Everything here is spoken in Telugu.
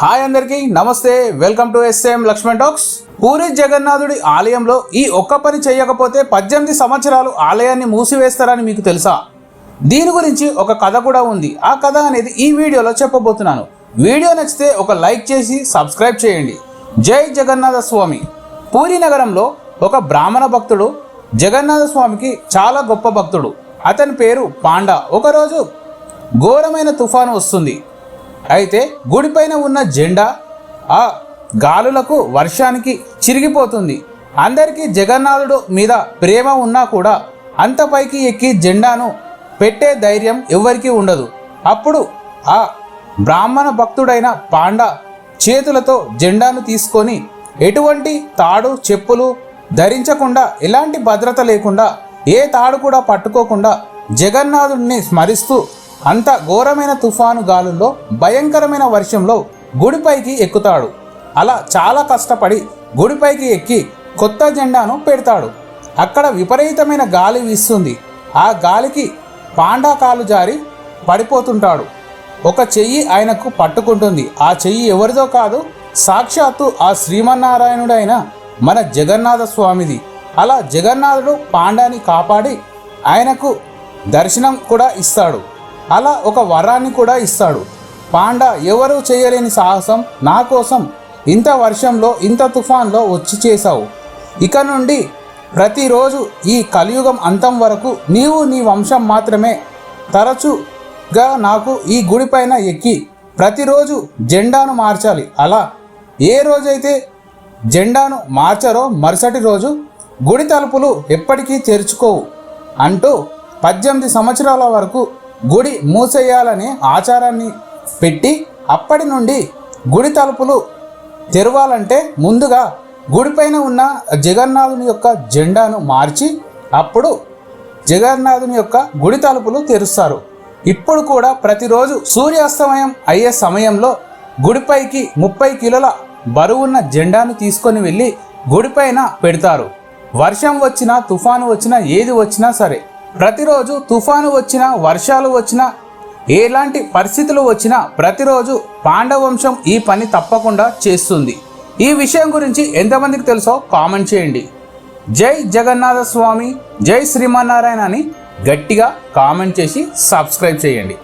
హాయ్ అందరికీ నమస్తే welcome to SM Laxman talks. Puri జగన్నాథుడి ఆలయంలో ఈ ఒక్క పని చేయకపోతే పద్దెనిమిది సంవత్సరాలు ఆలయాన్ని మూసివేస్తారని మీకు తెలుసా? దీని గురించి ఒక కథ కూడా ఉంది. ఆ కథ అనేది ఈ వీడియోలో చెప్పబోతున్నాను. వీడియో నచ్చితే ఒక లైక్ చేసి సబ్స్క్రైబ్ చేయండి. జై జగన్నాథ స్వామి. పూరి నగరంలో ఒక బ్రాహ్మణ భక్తుడు జగన్నాథ స్వామికి చాలా గొప్ప భక్తుడు. అతని పేరు పాండా. ఒకరోజు ఘోరమైన తుఫాను వస్తుంది. అయితే గుడిపైన ఉన్న జెండా ఆ గాలులకు వర్షానికి చిరిగిపోతుంది. అందరికీ జగన్నాథుడు మీద ప్రేమ ఉన్నా కూడా అంత పైకి ఎక్కి జెండాను పెట్టే ధైర్యం ఎవ్వరికీ ఉండదు. అప్పుడు ఆ బ్రాహ్మణ భక్తుడైన పాండ చేతులతో జెండాను తీసుకొని ఎటువంటి తాడు చెప్పులు ధరించకుండా ఎలాంటి భద్రత లేకుండా ఏ తాడు కూడా పట్టుకోకుండా జగన్నాథుడిని స్మరిస్తూ అంత ఘోరమైన తుఫాను గాలుల్లో భయంకరమైన వర్షంలో గుడిపైకి ఎక్కుతాడు. అలా చాలా కష్టపడి గుడిపైకి ఎక్కి కొత్త జెండాను పెడతాడు. అక్కడ విపరీతమైన గాలి వీస్తుంది. ఆ గాలికి పాండా కాలు జారి పడిపోతుంటాడు. ఒక చెయ్యి ఆయనకు పట్టుకుంటుంది. ఆ చెయ్యి ఎవరిదో కాదు సాక్షాత్తు ఆ శ్రీమన్నారాయణుడైన మన జగన్నాథ స్వామిది. అలా జగన్నాథుడు పాండాని కాపాడి ఆయనకు దర్శనం కూడా ఇస్తాడు. అలా ఒక వరాన్ని కూడా ఇస్తాడు. పాండా ఎవరూ చేయలేని సాహసం నా కోసం. ఇంత వర్షంలో ఇంత తుఫాన్లో వచ్చి చేశావు. ఇక నుండి ప్రతిరోజు ఈ కలియుగం అంతం వరకు నీవు నీ వంశం మాత్రమే. తరచుగా నాకు ఈ గుడిపైన ఎక్కి ప్రతిరోజు జెండాను మార్చాలి. అలా ఏ రోజైతే జెండాను మార్చారో మరుసటి రోజు గుడి తలుపులు ఎప్పటికీ తెరుచుకోవు అంటూ పద్దెనిమిది సంవత్సరాల వరకు గుడి మూసేయాలనే ఆచారాన్ని పెట్టి అప్పటి నుండి గుడి తలుపులు తెరవాలంటే ముందుగా గుడిపైన ఉన్న జగన్నాథుని యొక్క జెండాను మార్చి అప్పుడు జగన్నాథుని యొక్క గుడి తలుపులు తెరుస్తారు. ఇప్పుడు కూడా ప్రతిరోజు సూర్యాస్తమయం అయ్యే సమయంలో గుడిపైకి ముప్పై కిలోల బరువున్న జెండాను తీసుకొని వెళ్ళి గుడిపైన పెడతారు. వర్షం వచ్చినా తుఫాను వచ్చినా ఏది వచ్చినా సరే ప్రతిరోజు తుఫాను వచ్చినా వర్షాలు వచ్చినా ఎలాంటి పరిస్థితులు వచ్చినా ప్రతిరోజు పాండవంశం ఈ పని తప్పకుండా చేస్తుంది. ఈ విషయం గురించి ఎంతమందికి తెలుసో కామెంట్ చేయండి. జై జగన్నాథ స్వామి జై శ్రీమన్నారాయణ అని గట్టిగా కామెంట్ చేసి సబ్స్క్రైబ్ చేయండి.